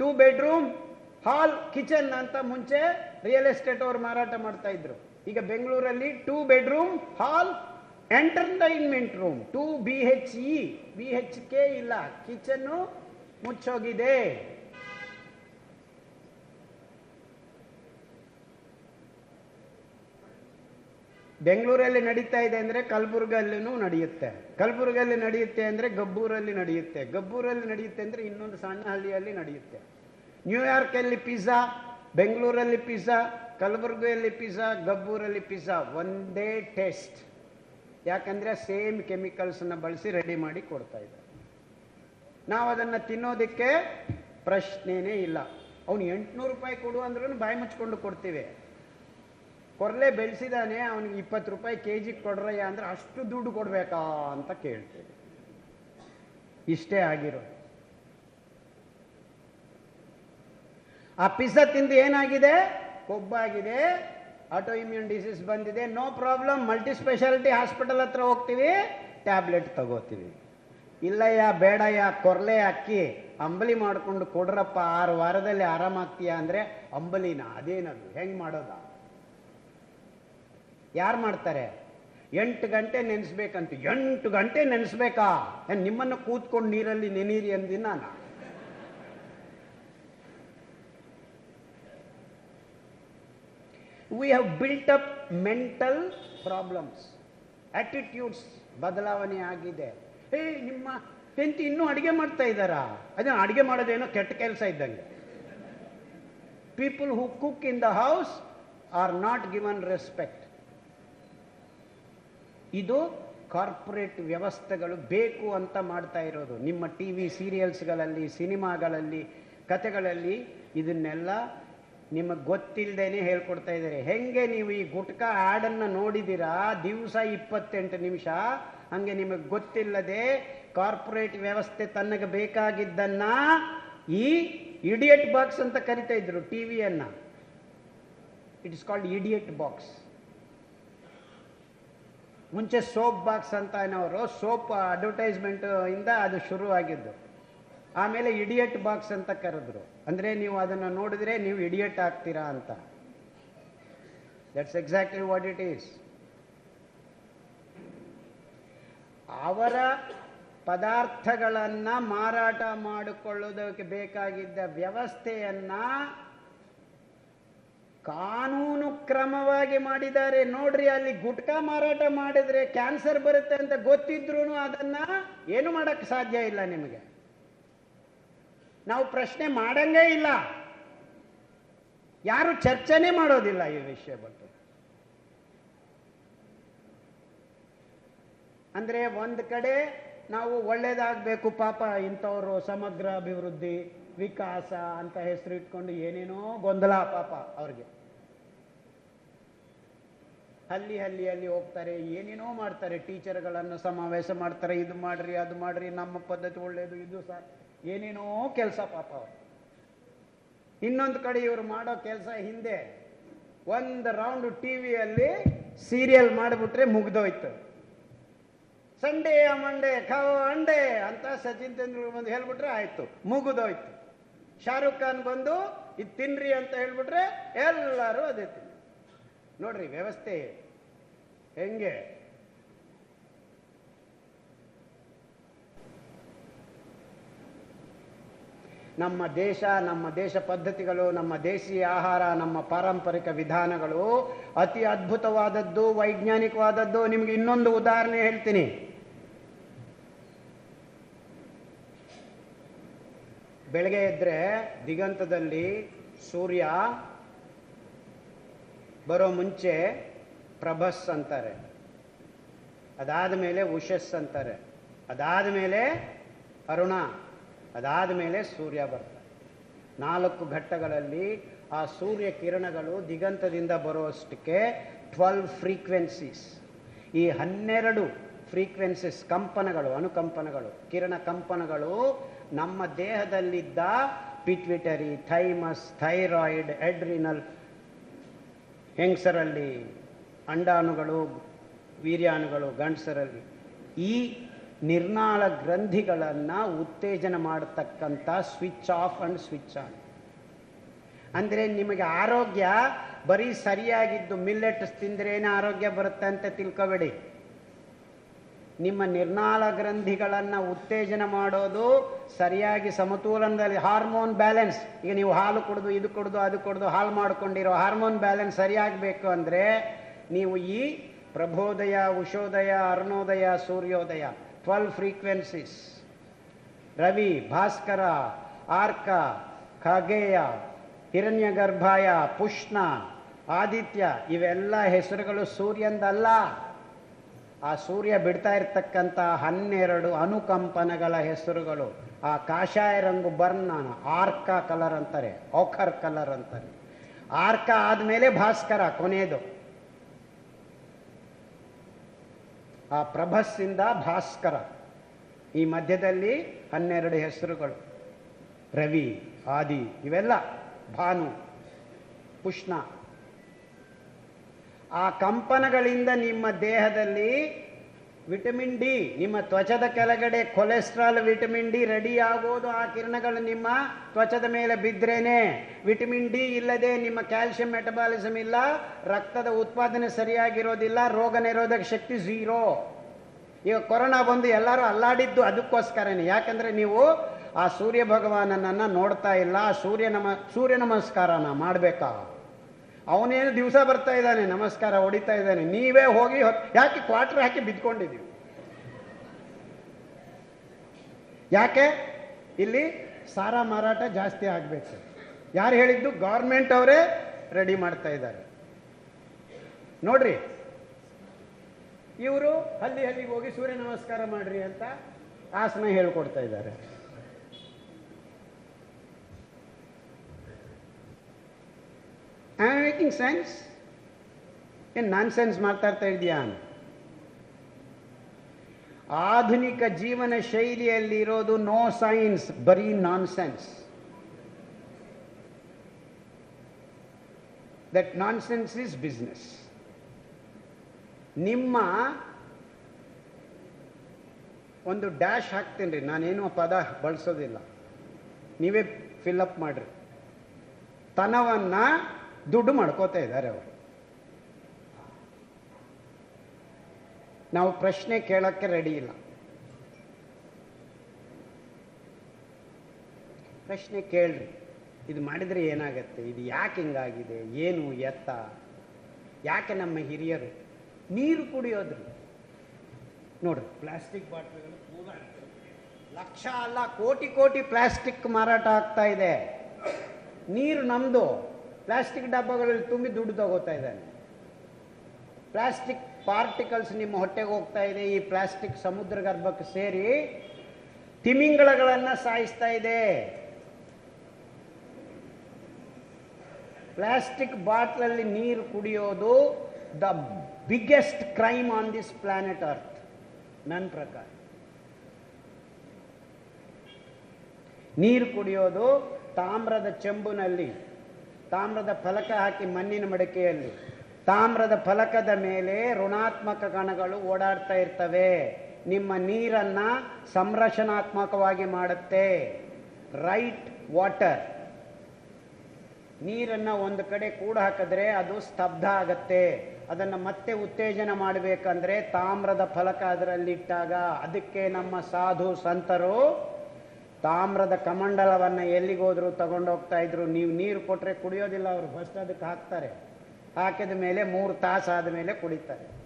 ಟೂ ಬೆಡ್ರೂಮ್ ಹಾಲ್ ಕಿಚನ್ ಅಂತ ಮುಂಚೆ ರಿಯಲ್ ಎಸ್ಟೇಟ್ ಅವರು ಮಾರಾಟ ಮಾಡ್ತಾ ಇದ್ರು. ಈಗ ಬೆಂಗಳೂರಲ್ಲಿ two bedroom hall entertainment room two B H E B H K ಇಲ್ಲ ಕಿಚನ್ನು ಮುಚ್ಚೋಗಿದೆ. ಬೆಂಗಳೂರಲ್ಲಿ ನಡೀತಾ ಇದೆ ಅಂದರೆ ಕಲಬುರ್ಗಲ್ಲೂ ನಡೆಯುತ್ತೆ. ಕಲಬುರ್ಗಲ್ಲಿ ನಡೆಯುತ್ತೆ ಅಂದರೆ ಗಬ್ಬೂರಲ್ಲಿ ನಡೆಯುತ್ತೆ. ಗಬ್ಬೂರಲ್ಲಿ ನಡೆಯುತ್ತೆ ಅಂದರೆ ಇನ್ನೊಂದು ಸಣ್ಣ ಹಳ್ಳಿಯಲ್ಲಿ ನಡೆಯುತ್ತೆ. ನ್ಯೂಯಾರ್ಕಲ್ಲಿ ಪಿಜ್ಜಾ ಬೆಂಗಳೂರಲ್ಲಿ ಪಿಜ್ಜಾ ಕಲಬುರ್ಗಿಯಲ್ಲಿ ಪಿಜ್ಜಾ ಗಬ್ಬೂರಲ್ಲಿ ಪಿಜ್ಜಾ ಒಂದೇ ಟೇಸ್ಟ್ ಯಾಕಂದರೆ ಸೇಮ್ ಕೆಮಿಕಲ್ಸನ್ನು ಬಳಸಿ ರೆಡಿ ಮಾಡಿ ಕೊಡ್ತಾ ಇದ್ದಾರೆ ನಾವು ಅದನ್ನು ತಿನ್ನೋದಕ್ಕೆ ಪ್ರಶ್ನೆನೇ ಇಲ್ಲ. ಅವನು ಎಂಟುನೂರು ರೂಪಾಯಿ ಕೊಡು ಅಂದ್ರೂ ಬಾಯಿ ಮುಚ್ಕೊಂಡು ಕೊಡ್ತೀವಿ. ಕೊರ್ಲೆ ಬೆಳೆಸಿದಾನೆ, ಅವನಿಗೆ ಇಪ್ಪತ್ತು ರೂಪಾಯಿ ಕೆ ಜಿಗೆ ಕೊಡ್ರಯ್ಯ ಅಂದ್ರೆ ಅಷ್ಟು ದುಡ್ಡು ಕೊಡ್ಬೇಕಾ ಅಂತ ಕೇಳ್ತೇವೆ. ಇಷ್ಟೇ ಆಗಿರೋ ಆ ಪಿಜ್ಜಾ ತಿಂದು ಏನಾಗಿದೆ? ಕೊಬ್ಬಾಗಿದೆ. ಆಟೋ ಇಮ್ಯೂನ್ ಡಿಸೀಸ್ ಬಂದಿದೆ. No problem multi speciality hospital ಹತ್ರ ಹೋಗ್ತೀವಿ, ಟ್ಯಾಬ್ಲೆಟ್ ತಗೋತೀವಿ. ಇಲ್ಲಯ್ಯ, ಬೇಡಯ್ಯ, ಕೊರ್ಲೆ ಅಕ್ಕಿ, ಅಂಬಲಿ ಮಾಡ್ಕೊಂಡು ಕೊಡ್ರಪ್ಪ, ಆರು ವಾರದಲ್ಲಿ ಆರಾಮಾಗ್ತೀಯಾ ಅಂದರೆ ಅಂಬಲಿನ, ಅದೇನದು, ಹೆಂಗೆ ಮಾಡೋದ? ಯಾರು ಮಾಡ್ತಾರೆ? ಎಂಟು ಗಂಟೆ ನೆನೆಸ್ಬೇಕಂತ, ಎಂಟು ಗಂಟೆ ನೆನೆಸ್ಬೇಕಾ? ನಿಮ್ಮನ್ನು ಕೂತ್ಕೊಂಡು ನೀರಲ್ಲಿ ನೆನೀರಿ ಅಂದಿನ ನಾನು we have built up mental problems attitudes ಬದಲಾವಣೆ ಆಗಿದೆ. ಹೇ ನಿಮ್ಮ ಹೆಂಡತಿ ಇನ್ನೂ ಅಡುಗೆ ಮಾಡ್ತಾ ಇದ್ದಾರಾ? ಅದೇ, ಅಡುಗೆ ಮಾಡೋದೇನೋ ಕೆಟ್ಟ ಕೆಲಸ ಇದ್ದಂಗೆ. People who cook in the house are not given respect ಇದು ಕಾರ್ಪೊರೇಟ್ ವ್ಯವಸ್ಥೆಗಳು ಬೇಕು ಅಂತ ಮಾಡ್ತಾ ಇರೋದು. ನಿಮ್ಮ ಟಿ ವಿ ಸೀರಿಯಲ್ಸ್ಗಳಲ್ಲಿ, ಸಿನಿಮಾಗಳಲ್ಲಿ, ಕತೆಗಳಲ್ಲಿ ಇದನ್ನೆಲ್ಲ ನಿಮಗೆ ಗೊತ್ತಿಲ್ಲದೇನೆ ಹೇಳ್ಕೊಡ್ತಾ ಇದ್ದಾರೆ. ಹೆಂಗೆ ನೀವು ಈ ಗುಟ್ಕಾ ಹಾಡನ್ನು ನೋಡಿದ್ದೀರಾ? ದಿವಸ ಇಪ್ಪತ್ತೆಂಟು ನಿಮಿಷ. ಹಂಗೆ ನಿಮಗೆ ಗೊತ್ತಿಲ್ಲದೆ ಕಾರ್ಪೊರೇಟ್ ವ್ಯವಸ್ಥೆ ತನಗೆ ಬೇಕಾಗಿದ್ದನ್ನ ಈ ಇಡಿಯಟ್ ಬಾಕ್ಸ್ ಅಂತ ಕರಿತಾ ಇದ್ರು T ವಿಯನ್ನು it is called idiot box ಮುಂಚೆ ಸೋಪ್ ಬಾಕ್ಸ್ ಅಂತ ಏನವರು ಸೋಪ್ ಅಡ್ವರ್ಟೈಸ್ಮೆಂಟ್ ಇಂದ ಅದು ಶುರು ಆಗಿದ್ದು ಆಮೇಲೆ ಇಡಿಯಟ್ ಬಾಕ್ಸ್ ಅಂತ ಕರೆದ್ರು. ಅಂದ್ರೆ ನೀವು ಅದನ್ನು ನೋಡಿದ್ರೆ ನೀವು ಇಡಿಯಟ್ ಆಗ್ತೀರಾ ಅಂತ. That's exactly what it is ಅವರ ಪದಾರ್ಥಗಳನ್ನ ಮಾರಾಟ ಮಾಡಿಕೊಳ್ಳೋದಕ್ಕೆ ಬೇಕಾಗಿದ್ದ ವ್ಯವಸ್ಥೆಯನ್ನ ಕಾನೂನು ಕ್ರಮವಾಗಿ ಮಾಡಿದ್ದಾರೆ. ನೋಡ್ರಿ, ಅಲ್ಲಿ ಗುಟ್ಕಾ ಮಾರಾಟ ಮಾಡಿದ್ರೆ ಕ್ಯಾನ್ಸರ್ ಬರುತ್ತೆ ಅಂತ ಗೊತ್ತಿದ್ರು ಅದನ್ನ ಏನು ಮಾಡಕ್ ಸಾಧ್ಯ ಇಲ್ಲ ನಿಮಗೆ. ನಾವು ಪ್ರಶ್ನೆ ಮಾಡಂಗೇ ಇಲ್ಲ. ಯಾರು ಚರ್ಚೆನೆ ಮಾಡೋದಿಲ್ಲ ಈ ವಿಷಯ ಬಗ್ಗೆ. ಅಂದ್ರೆ ಒಂದ್ ಕಡೆ ನಾವು ಒಳ್ಳೇದಾಗಬೇಕು ಪಾಪ ಇಂಥವ್ರು ಸಮಗ್ರ ಅಭಿವೃದ್ಧಿ ವಿಕಾಸ ಅಂತ ಹೆಸರು ಇಟ್ಕೊಂಡು ಏನೇನೋ ಗೊಂದಲ ಪಾಪ ಅವ್ರಿಗೆ. ಹಲ್ಲಿ ಹಲ್ಲಿ ಅಲ್ಲಿ ಹೋಗ್ತಾರೆ, ಏನೇನೋ ಮಾಡ್ತಾರೆ, ಟೀಚರ್ಗಳನ್ನು ಸಮಾವೇಶ ಮಾಡ್ತಾರೆ, ಇದು ಮಾಡ್ರಿ, ಅದು ಮಾಡ್ರಿ, ನಮ್ಮ ಪದ್ಧತಿ ಒಳ್ಳೇದು, ಇದು ಸಹ ಏನೇನೋ ಕೆಲಸ ಪಾಪ ಅವ್ರು. ಇನ್ನೊಂದು ಕಡೆ ಇವರು ಮಾಡೋ ಕೆಲಸ ಹಿಂದೆ ಒಂದು ರೌಂಡ್ ಟಿವಿಯಲ್ಲಿ ಸೀರಿಯಲ್ ಮಾಡಿಬಿಟ್ರೆ ಮುಗ್ದೋಯ್ತು. ಸಂಡೇ, ಮಂಡೇ ಖಾವ ಅಂಡೆ ಅಂತ ಸಚಿನ್ ತೆಂಡೂಲ್ಕರ್ ಬಂದು ಹೇಳ್ಬಿಟ್ರೆ ಆಯ್ತು, ಮುಗಿದೋಯ್ತು. ಶಾರುಖ್ ಖಾನ್ ಬಂದು, ಇದು ತಿನ್ರಿ ಅಂತ ಹೇಳ್ಬಿಟ್ರೆ ಎಲ್ಲರೂ ಅದೇ ತಿನ್ನಿ ನೋಡ್ರಿ ವ್ಯವಸ್ಥೆ ಹೆಂಗೆ? ನಮ್ಮ ದೇಶ ನಮ್ಮ ದೇಶ ಪದ್ಧತಿಗಳು, ನಮ್ಮ ದೇಶೀಯ ಆಹಾರ, ನಮ್ಮ ಪಾರಂಪರಿಕ ವಿಧಾನಗಳು ಅತಿ ಅದ್ಭುತವಾದದ್ದು, ವೈಜ್ಞಾನಿಕವಾದದ್ದು. ನಿಮ್ಗೆ ಇನ್ನೊಂದು ಉದಾಹರಣೆ ಹೇಳ್ತೀನಿ. ಬೆಳಗ್ಗೆ ಎದ್ದರೆ ದಿಗಂತದಲ್ಲಿ ಸೂರ್ಯ ಬರೋ ಮುಂಚೆ ಪ್ರಭಸ್ ಅಂತಾರೆ. ಅದಾದ ಮೇಲೆ ಉಷಸ್ ಅಂತಾರೆ. ಅದಾದ ಮೇಲೆ ಅರುಣ, ಅದಾದ ಮೇಲೆ ಸೂರ್ಯ ಬರ್ತಾರೆ ನಾಲ್ಕು ಘಟ್ಟಗಳಲ್ಲಿ ಆ ಸೂರ್ಯ ಕಿರಣಗಳು ದಿಗಂತದಿಂದ ಬರೋಷ್ಟಕ್ಕೆ ಟ್ವೆಲ್ವ್ ಫ್ರೀಕ್ವೆನ್ಸೀಸ್. ಈ ಹನ್ನೆರಡು ಫ್ರೀಕ್ವೆನ್ಸೀಸ್ ಕಂಪನಗಳು, ಅನುಕಂಪನಗಳು, ಕಿರಣ ಕಂಪನಗಳು ನಮ್ಮ ದೇಹದಲ್ಲಿದ್ದ ಪಿಟ್ವಿಟರಿ ಥೈಮಸ್ ಥೈರಾಯ್ಡ್ ಎಡ್ರಿನಲ್ ಹೆಂಗಸರಲ್ಲಿ, ಅಂಡಾಣುಗಳು, ವೀರ್ಯಾಣುಗಳು, ಗಂಡಸರಲ್ಲಿ ಈ ನಿರ್ನಾಳ ಗ್ರಂಥಿಗಳನ್ನು ಉತ್ತೇಜನ ಮಾಡತಕ್ಕಂಥ switch off and switch on ಅಂದರೆ ನಿಮಗೆ ಆರೋಗ್ಯ ಬರೀ ಸರಿಯಾಗಿದ್ದು ಮಿಲ್ಲೆಟ್ಸ್ ತಿಂದ್ರೇನೆ ಆರೋಗ್ಯ ಬರುತ್ತೆ ಅಂತ ತಿಳ್ಕೊಬೇಡಿ. ನಿಮ್ಮ ನಿರ್ನಾಳ ಗ್ರಂಥಿಗಳನ್ನು ಉತ್ತೇಜನ ಮಾಡೋದು ಸರಿಯಾಗಿ ಸಮತೋಲನದಲ್ಲಿ ಹಾರ್ಮೋನ್ ಬ್ಯಾಲೆನ್ಸ್. ಈಗ ನೀವು ಹಾಲು ಕುಡಿದು, ಇದು ಕುಡಿದು, ಅದು ಕುಡಿದು ಹಾಲು ಮಾಡ್ಕೊಂಡಿರೋ ಹಾರ್ಮೋನ್ ಬ್ಯಾಲೆನ್ಸ್ ಸರಿಯಾಗಬೇಕು ಅಂದರೆ ನೀವು ಈ ಪ್ರಭೋದಯ ಉಷೋದಯ ಅರುಣೋದಯ, ಸೂರ್ಯೋದಯ ಟ್ವೆಲ್ ಫ್ರೀಕ್ವೆನ್ಸೀಸ್ ರವಿ, ಭಾಸ್ಕರ, ಆರ್ಕ, ಖಗೇಯ, ಹಿರಣ್ಯಗರ್ಭಾಯ, ಪುಷ್ಣ, ಆದಿತ್ಯ, ಇವೆಲ್ಲ ಹೆಸರುಗಳು ಸೂರ್ಯಂದಲ್ಲ. ಆ ಸೂರ್ಯ ಬಿಡ್ತಾ ಇರ್ತಕ್ಕಂಥ ಹನ್ನೆರಡು ಅನುಕಂಪನಗಳ ಹೆಸರುಗಳು. ಆ ಕಾಷಾಯ ರಂಗು ಬರ್ನಾನ ಆರ್ಕ ಕಲರ್ ಅಂತಾರೆ, ಓಖರ್ ಕಲರ್ ಅಂತಾರೆ. ಆರ್ಕ ಆದಮೇಲೆ ಭಾಸ್ಕರ ಕೊನೆಯದು ಆ ಪ್ರಭಸ್ಸಿಂದ ಭಾಸ್ಕರ. ಈ ಮಧ್ಯದಲ್ಲಿ ಹನ್ನೆರಡು ಹೆಸರುಗಳು. ರವಿ, ಆದಿ, ಇವೆಲ್ಲ ಭಾನು, ಪುಷ್ಣ. ಆ ಕಂಪನಗಳಿಂದ ನಿಮ್ಮ ದೇಹದಲ್ಲಿ ವಿಟಮಿನ್ ಡಿ, ನಿಮ್ಮ ತ್ವಚದ ಕೆಳಗಡೆ ಕೊಲೆಸ್ಟ್ರಾಲ್ ವಿಟಮಿನ್ ಡಿ ರೆಡಿ ಆಗೋದು, ಆ ಕಿರಣಗಳು ನಿಮ್ಮ ತ್ವಚದ ಮೇಲೆ ಬಿದ್ದರೇನೆ ವಿಟಮಿನ್ ಡಿ ಇಲ್ಲದೆ ನಿಮ್ಮ ಕ್ಯಾಲ್ಸಿಯಂ ಮೆಟಬಾಲಿಸಮ್ ಇಲ್ಲ, ರಕ್ತದ ಉತ್ಪಾದನೆ ಸರಿಯಾಗಿರೋದಿಲ್ಲ, ರೋಗ ನಿರೋಧಕ ಶಕ್ತಿ ಝೀರೋ. ಈಗ ಕೊರೋನಾ ಬಂದು ಎಲ್ಲರೂ ಅಲ್ಲಾಡಿದ್ದು ಅದಕ್ಕೋಸ್ಕರನೇ. ಯಾಕಂದ್ರೆ ನೀವು ಆ ಸೂರ್ಯ ಭಗವಾನನನ್ನು ನೋಡ್ತಾ ಇಲ್ಲ, ಸೂರ್ಯ ನಮ, ಸೂರ್ಯ ನಮಸ್ಕಾರನ ಮಾಡಬೇಕಾ? ಅವನೇನು ದಿವಸ ಬರ್ತಾ ಇದ್ದಾನೆ, ನಮಸ್ಕಾರ ಹೊಡಿತಾ ಇದ್ದಾನೆ, ನೀವೇ ಹೋಗಿ ಯಾಕೆ ಕ್ವಾರ್ಟರ್ ಹಾಕಿ ಬಿದ್ಕೊಂಡಿದ್ದೀವಿ ಯಾಕೆ? ಇಲ್ಲಿ ಸಾರ ಮಾರಾಟ ಜಾಸ್ತಿ ಆಗಬೇಕು. ಯಾರು ಹೇಳಿದ್ದು? ಗೌರ್ಮೆಂಟ್ ಅವರೇ ರೆಡಿ ಮಾಡ್ತಾ ಇದ್ದಾರೆ. ನೋಡ್ರಿ, ಇವರು ಹಲ್ಲಿ ಹಲ್ಲಿಗೆ ಹೋಗಿ ಸೂರ್ಯ ನಮಸ್ಕಾರ ಮಾಡ್ರಿ ಅಂತ ಆಸನ ಹೇಳ್ಕೊಡ್ತಾ ಇದ್ದಾರೆ. ಮೇಕಿಂಗ್ ಸೆನ್ಸ್ ಏನು ನಾನ್ ಸೆನ್ಸ್ ಮಾತಾಡ್ತಾ ಇದೆಯಾ ಆಧುನಿಕ ಜೀವನ ಶೈಲಿಯಲ್ಲಿ ಇರೋದು ನೋ ಸೈನ್ಸ್ ಬರೀ nonsense that nonsense is business ನಿಮ್ಮ ಒಂದು ಡ್ಯಾಶ್ ಹಾಕ್ತೀನಿ ರೀ ನಾನೇನು ಪದ ಬಳಸೋದಿಲ್ಲ. ನೀವೇ ಫಿಲ್ ಅಪ್ ಮಾಡ್ರಿ. ತನವನ್ನ ದುಡ್ಡು ಮಾಡ್ಕೋತಾ ಇದ್ದಾರೆ ಅವರು. ನಾವು ಪ್ರಶ್ನೆ ಕೇಳಕ್ಕೆ ರೆಡಿ ಇಲ್ಲ. ಪ್ರಶ್ನೆ ಕೇಳ್ರಿ. ಇದು ಮಾಡಿದ್ರೆ ಏನಾಗತ್ತೆ? ಇದು ಯಾಕೆ ಹಿಂಗಾಗಿದೆ? ಏನು ಎತ್ತ? ಯಾಕೆ ನಮ್ಮ ಹಿರಿಯರು ನೀರು ಕುಡಿಯೋದ್ರಿ? ನೋಡ್ರಿ, ಪ್ಲಾಸ್ಟಿಕ್ ಬಾಟ್ಲುಗಳು ಲಕ್ಷ ಅಲ್ಲ ಕೋಟಿ ಕೋಟಿ ಪ್ಲಾಸ್ಟಿಕ್ ಮಾರಾಟ ಆಗ್ತಾ ಇದೆ. ನೀರು ನಮ್ದು. ಪ್ಲಾಸ್ಟಿಕ್ ಡಬ್ಬಗಳಲ್ಲಿ ತುಂಬಿ ದುಡ್ಡು ತಗೋತಾ ಇದ್ದಾನೆ. ಪ್ಲಾಸ್ಟಿಕ್ ಪಾರ್ಟಿಕಲ್ಸ್ ನಿಮ್ಮ ಹೊಟ್ಟೆಗೆ ಹೋಗ್ತಾ ಇದೆ, ಈ ಪ್ಲಾಸ್ಟಿಕ್ ಸಮುದ್ರ ಗರ್ಭಕ್ಕೆ ಸೇರಿ ತಿಮಿಂಗಳಗಳನ್ನು ಸಾಯಿಸ್ತಾ ಇದೆ. ಪ್ಲಾಸ್ಟಿಕ್ ಬಾಟ್ಲಲ್ಲಿ ನೀರು ಕುಡಿಯೋದು the biggest crime on this planet earth ನನ್ನ ಪ್ರಕಾರ. ನೀರು ಕುಡಿಯೋದು ತಾಮ್ರದ ಚೆಂಬುನಲ್ಲಿ ತಾಮ್ರದ ಫಲಕ ಹಾಕಿ ಮಣ್ಣಿನ ಮಡಿಕೆಯಲ್ಲಿ. ತಾಮ್ರದ ಫಲಕದ ಮೇಲೆ ಋಣಾತ್ಮಕ ಕಣಗಳು ಓಡಾಡ್ತಾ ಇರ್ತವೆ. ನಿಮ್ಮ ನೀರನ್ನ ಸಂರಕ್ಷಣಾತ್ಮಕವಾಗಿ ಮಾಡುತ್ತೆ. ರೈಟ್ ವಾಟರ್ ನೀರನ್ನ ಒಂದು ಕಡೆ ಕೂಡ ಹಾಕಿದ್ರೆ ಅದು ಸ್ತಬ್ಧ ಆಗತ್ತೆ. ಅದನ್ನು ಮತ್ತೆ ಉತ್ತೇಜನ ಮಾಡಬೇಕಂದ್ರೆ ತಾಮ್ರದ ಫಲಕ ಅದರಲ್ಲಿಟ್ಟಾಗ ಅದಕ್ಕೆ ನಮ್ಮ ಸಾಧು ಸಂತರು ತಾಮ್ರದ ಕಮಂಡಲವನ್ನು ತಗೊಂಡು ಹೋಗ್ತಾ ಇದ್ರು. ನೀವು ನೀರು ಕೊಟ್ಟರೆ ಕುಡಿಯೋದಿಲ್ಲ, ಅವರು ಫಸ್ಟ್ ಅದಕ್ಕೆ ಹಾಕ್ತಾರೆ. ಹಾಕಿದ ಮೇಲೆ ಮೂರು ತಾಸಾದ ಮೇಲೆ ಕುಡಿತಾರೆ.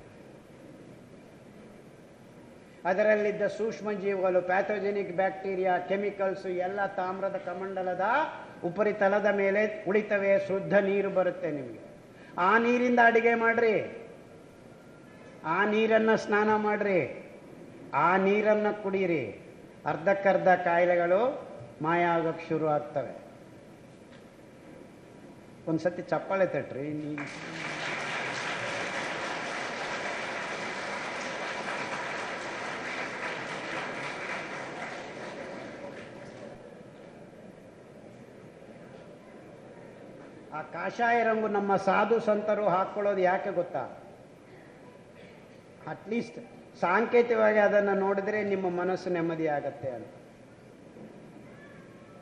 ಅದರಲ್ಲಿದ್ದ ಸೂಕ್ಷ್ಮ ಜೀವಗಳು ಪ್ಯಾಥೋಜೆನಿಕ್ ಬ್ಯಾಕ್ಟೀರಿಯಾ ಕೆಮಿಕಲ್ಸ್ ಎಲ್ಲ ತಾಮ್ರದ ಕಮಂಡಲದ ಉಪರಿತಲದ ಮೇಲೆ ಕುಳಿತವೆ, ಶುದ್ಧ ನೀರು ಬರುತ್ತೆ ನಿಮಗೆ. ಆ ನೀರಿಂದ ಅಡಿಗೆ ಮಾಡ್ರಿ. ಆ ನೀರನ್ನ ಸ್ನಾನ ಮಾಡ್ರಿ. ಆ ನೀರನ್ನ ಕುಡೀರಿ. ಅರ್ಧಕ್ಕರ್ಧ ಕಾಯಿಲೆಗಳು ಮಾಯ ಆಗೋಕ್ಕೆ ಶುರು ಆಗ್ತವೆ. ಒಂದ್ಸತಿ ಚಪ್ಪಾಳೆ ತಟ್ರಿ ಆ ಕಾಷಾಯ ರಂಗು ನಮ್ಮ ಸಾಧು ಸಂತರು ಹಾಕ್ಕೊಳ್ಳೋದು ಯಾಕೆ ಗೊತ್ತಾ? ಅಟ್ಲೀಸ್ಟ್ ಸಾಂಕೇತಿಕವಾಗಿ ಅದನ್ನು ನೋಡಿದ್ರೆ ನಿಮ್ಮ ಮನಸ್ಸು ನೆಮ್ಮದಿ ಆಗತ್ತೆ ಅಂತ.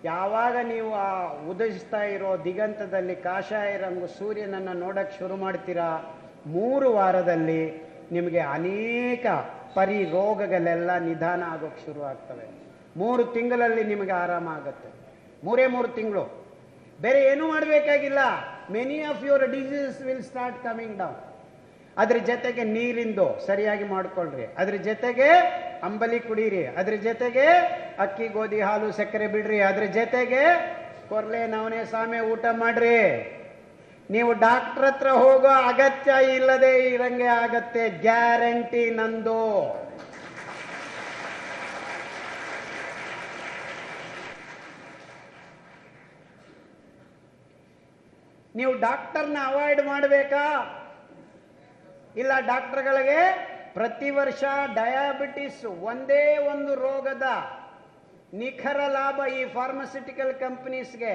ಯಾವಾಗ ನೀವು ಆ ಉದಯಿಸ್ತಾ ಇರೋ ದಿಗಂತದಲ್ಲಿ ಕಾಷಾಯ ರಂಗು ಸೂರ್ಯನನ್ನು ನೋಡಕ್ಕೆ ಶುರು ಮಾಡ್ತೀರಾ? ಮೂರು ವಾರದಲ್ಲಿ ನಿಮಗೆ ಅನೇಕ ಪರಿ ರೋಗಗಳೆಲ್ಲ ನಿಧಾನ ಆಗೋಕ್ಕೆ ಶುರು ಆಗ್ತವೆ. ಮೂರು ತಿಂಗಳಲ್ಲಿ ನಿಮಗೆ ಆರಾಮ ಆಗುತ್ತೆ. ಮೂರೇ ಮೂರು ತಿಂಗಳು. ಬೇರೆ ಏನೂ ಮಾಡಬೇಕಾಗಿಲ್ಲ. Many of your diseases will start coming down ಅದ್ರ ಜೊತೆಗೆ ನೀರಿಂದು ಸರಿಯಾಗಿ ಮಾಡ್ಕೊಳ್ರಿ. ಅದ್ರ ಜೊತೆಗೆ ಅಂಬಲಿ ಕುಡೀರಿ. ಅದ್ರ ಜೊತೆಗೆ ಅಕ್ಕಿ, ಗೋಧಿ, ಹಾಲು, ಸಕ್ಕರೆ ಬಿಡ್ರಿ. ಅದ್ರ ಜೊತೆಗೆ ಕೊರ್ಲೆ ನವನೆ ಸಾಮೆ ಊಟ ಮಾಡ್ರಿ. ನೀವು ಡಾಕ್ಟರ್ ಹತ್ರ ಹೋಗೋ ಅಗತ್ಯ ಇಲ್ಲದೆ ಇರಂಗೆ ಆಗತ್ತೆ. ಗ್ಯಾರಂಟಿ ನಂದು. ನೀವು ಡಾಕ್ಟರ್ನ ಅವಾಯ್ಡ್ ಮಾಡಬೇಕಾ? ಇಲ್ಲ ಡಾಕ್ಟರ್ಗಳಿಗೆ ಪ್ರತಿ ವರ್ಷ ಡಯಾಬಿಟಿಸ್ ಒಂದೇ ಒಂದು ರೋಗದ ನಿಖರ ಲಾಭ ಈ pharmaceutical ಕಂಪನೀಸ್ಗೆ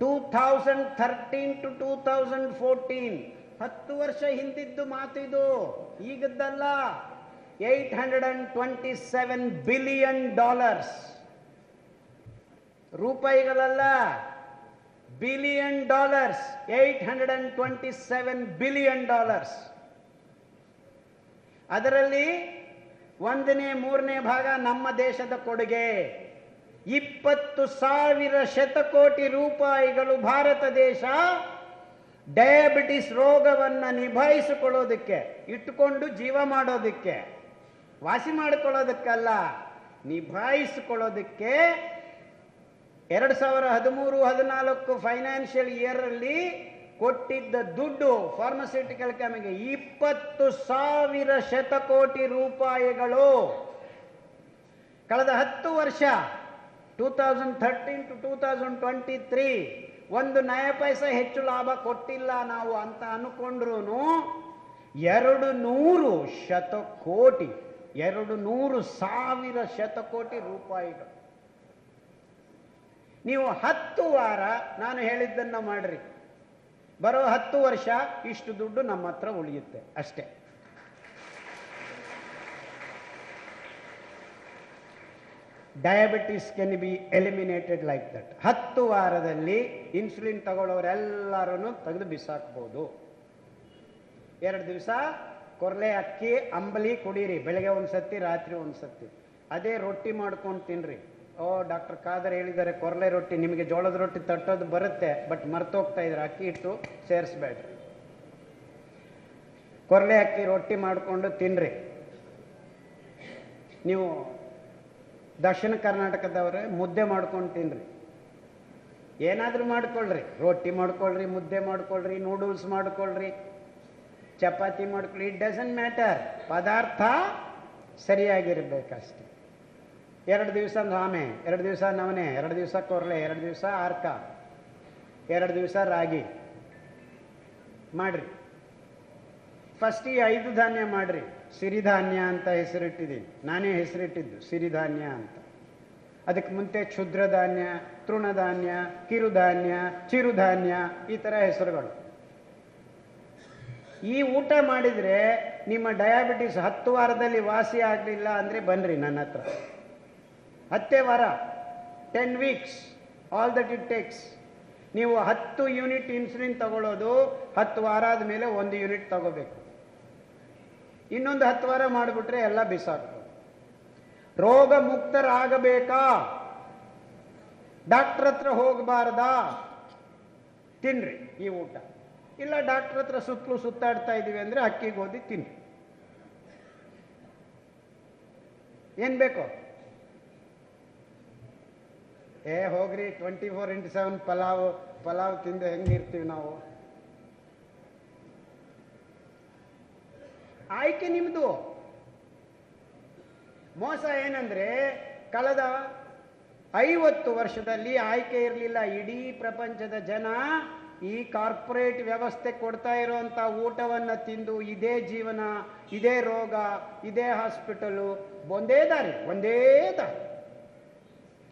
two thousand thirteen to two thousand fourteen ಹತ್ತು ವರ್ಷ ಹಿಂದಿದ್ದು ಮಾತಿದು ಈಗದ್ದಲ್ಲ eight hundred and twenty seven billion dollars ರೂಪಾಯಿಗಳಲ್ಲ billion dollars eight hundred and twenty seven billion dollars ಅದರಲ್ಲಿ ಒಂದನೇ, ಮೂರನೇ ಭಾಗ ನಮ್ಮ ದೇಶದ ಕೊಡುಗೆ. ಇಪ್ಪತ್ತು ಸಾವಿರ ಶತಕೋಟಿ ರೂಪಾಯಿಗಳು ಭಾರತ ದೇಶ ಡಯಾಬಿಟಿಸ್ ರೋಗವನ್ನು ನಿಭಾಯಿಸಿಕೊಳ್ಳೋದಕ್ಕೆ, ಇಟ್ಟುಕೊಂಡು ಜೀವ ಮಾಡೋದಕ್ಕೆ, ವಾಸಿ ಮಾಡಿಕೊಳ್ಳೋದಕ್ಕಲ್ಲ, ನಿಭಾಯಿಸಿಕೊಳ್ಳೋದಕ್ಕೆ ಎರಡು ಸಾವಿರ ಹದಿಮೂರು, ಹದಿನಾಲ್ಕು ಫೈನಾನ್ಷಿಯಲ್ ಇಯರ್ ಅಲ್ಲಿ ಕೊಟ್ಟಿದ್ದ ದುಡ್ಡು ಫಾರ್ಮಸ್ಯೂಟಿಕಲ್ ಕಂಪನಿಗೆ ಇಪ್ಪತ್ತು ಸಾವಿರ ಶತಕೋಟಿ ರೂಪಾಯಿಗಳು. ಕಳೆದ ಹತ್ತು ವರ್ಷ two thousand thirteen to two thousand twenty three ಒಂದು ನಯ ಪೈಸ ಹೆಚ್ಚು ಲಾಭ ಕೊಟ್ಟಿಲ್ಲ ನಾವು ಅಂತ ಅನ್ಕೊಂಡ್ರು ಎರಡು ನೂರು ಶತಕೋಟಿ, ಎರಡು ನೂರು ಸಾವಿರ ಶತಕೋಟಿ ರೂಪಾಯಿಗಳು. ನೀವು ಹತ್ತು ವಾರ ನಾನು ಹೇಳಿದ್ದನ್ನ ಮಾಡ್ರಿ. ಬರೋ ಹತ್ತು ವರ್ಷ ಇಷ್ಟು ದುಡ್ಡು ನಮ್ಮ ಹತ್ರ ಉಳಿಯುತ್ತೆ, ಅಷ್ಟೇ. Diabetes can be eliminated like that ಹತ್ತು ವಾರದಲ್ಲಿ ಇನ್ಸುಲಿನ್ ತಗೊಳ್ಳೋರೆಲ್ಲರೂ ತೆಗೆದು ಬಿಸಾಕ್ಬೋದು. ಎರಡು ದಿವಸ ಕೊರಲೆ ಅಕ್ಕಿ, ಅಂಬಲಿ ಕುಡೀರಿ. ಬೆಳಗ್ಗೆ ಒಂದು ಸತಿ ರಾತ್ರಿ ಒಂದು ಸತಿ ಅದೇ ರೊಟ್ಟಿ ಮಾಡ್ಕೊಂಡು ತಿನ್ರಿ. ಓ, ಡಾಕ್ಟರ್ ಖಾದರ್ ಹೇಳಿದ್ದಾರೆ, ಕೊರಲೆ ರೊಟ್ಟಿ, ನಿಮಗೆ ಜೋಳದ ರೊಟ್ಟಿ ತಟ್ಟೋದು ಬರುತ್ತೆ, ಬಟ್ ಮರ್ತೋಗ್ತಾ ಇದ್ರೆ ಅಕ್ಕಿ ಹಿಟ್ಟು ಸೇರಿಸ್ಬೇಡ್ರಿ. ಕೊರಲೆ ಅಕ್ಕಿ ರೊಟ್ಟಿ ಮಾಡಿಕೊಂಡು ತಿನ್ರಿ. ನೀವು ದಕ್ಷಿಣ ಕರ್ನಾಟಕದವ್ರೆ, ಮುದ್ದೆ ಮಾಡ್ಕೊಂಡು ತಿನ್ರಿ. ಏನಾದರೂ ಮಾಡ್ಕೊಳ್ರಿ. ರೊಟ್ಟಿ ಮಾಡ್ಕೊಳ್ರಿ, ಮುದ್ದೆ ಮಾಡ್ಕೊಳ್ರಿ, ನೂಡಲ್ಸ್ ಮಾಡ್ಕೊಳ್ರಿ, ಚಪಾತಿ ಮಾಡ್ಕೊಳ್ಳಿ ಇಟ್ ಡಸಂಟ್ ಮ್ಯಾಟರ್. ಪದಾರ್ಥ ಸರಿಯಾಗಿರ್ಬೇಕಷ್ಟೆ. ಎರಡು ದಿವಸ ಆಮೆ, ಎರಡು ದಿವಸ ನವನೆ ಎರಡು ದಿವಸ ಕೊರಳೆ ಎರಡು ದಿವಸ ಆರ್ಕ, ಎರಡು ದಿವಸ ರಾಗಿ. ಮಾಡ್ರಿ. ಫಸ್ಟ್ ಈ ಐದು ಧಾನ್ಯ ಮಾಡ್ರಿ. ಸಿರಿಧಾನ್ಯ ಅಂತ ಹೆಸರಿಟ್ಟಿದ್ದೀನಿ ನಾನೇ ಹೆಸರಿಟ್ಟಿದ್ದು, ಸಿರಿಧಾನ್ಯ ಅಂತ. ಅದಕ್ಕೆ ಮುಂಚೆ ಕ್ಷುದ್ರಧಾನ್ಯ, ತೃಣಧಾನ್ಯ, ಕಿರುಧಾನ್ಯ, ಚಿರುಧಾನ್ಯ, ಈ ಥರ ಹೆಸರುಗಳು. ಈ ಊಟ ಮಾಡಿದರೆ ನಿಮ್ಮ ಡಯಾಬಿಟಿಸ್ ಹತ್ತು ವಾರದಲ್ಲಿ ವಾಸಿ ಆಗಲಿಲ್ಲ ಅಂದರೆ ಬನ್ನಿರಿ ನನ್ನ ಹತ್ರ. ಹತ್ತೇ ವಾರ ten weeks all that it takes ನೀವು ಹತ್ತು ಯೂನಿಟ್ ಇನ್ಸುಲಿನ್ ತಗೊಳ್ಳೋದು, ಹತ್ತು ವಾರ ಆದಮೇಲೆ ಒಂದು ಯೂನಿಟ್ ತಗೋಬೇಕು. ಇನ್ನೊಂದು ಹತ್ತು ವಾರ ಮಾಡಿಬಿಟ್ರೆ ಎಲ್ಲ ಬಿಸಾಕ್ಬೋದು. ರೋಗ ಮುಕ್ತರಾಗಬೇಕಾ ಡಾಕ್ಟರ್ ಹತ್ರ ಹೋಗಬಾರ್ದಾ? ತಿನ್ರಿ ಈ ಊಟ. ಇಲ್ಲ ಡಾಕ್ಟರ್ ಹತ್ರ ಸುತ್ತಲೂ ಸುತ್ತಾಡ್ತಾ ಇದ್ದೀವಿ ಅಂದರೆ ಅಕ್ಕಿಗೆ ಓದಿ ತಿನ್ರಿ. ಏನು ಬೇಕು? ಏ, ಹೋಗ್ರಿ twenty four into seven pulao pulao ತಿಂದು ಹೆಂಗೆ ಇರ್ತೀವಿ ನಾವು? ಆಯ್ಕೆ ನಿಮ್ಮದು ಮೋಸ ಏನಂದ್ರೆ, ಕಳೆದ ಐವತ್ತು ವರ್ಷದಲ್ಲಿ ಆಯ್ಕೆ ಇರಲಿಲ್ಲ. ಇಡೀ ಪ್ರಪಂಚದ ಜನ ಈ ಕಾರ್ಪೊರೇಟ್ ವ್ಯವಸ್ಥೆ ಕೊಡ್ತಾ ಇರೋವಂಥ ಊಟವನ್ನು ತಿಂದು ಇದೇ ಜೀವನ, ಇದೇ ರೋಗ, ಇದೇ ಹಾಸ್ಪಿಟಲು, ಒಂದೇ ದಾರಿ ಒಂದೇ ದಾರಿ.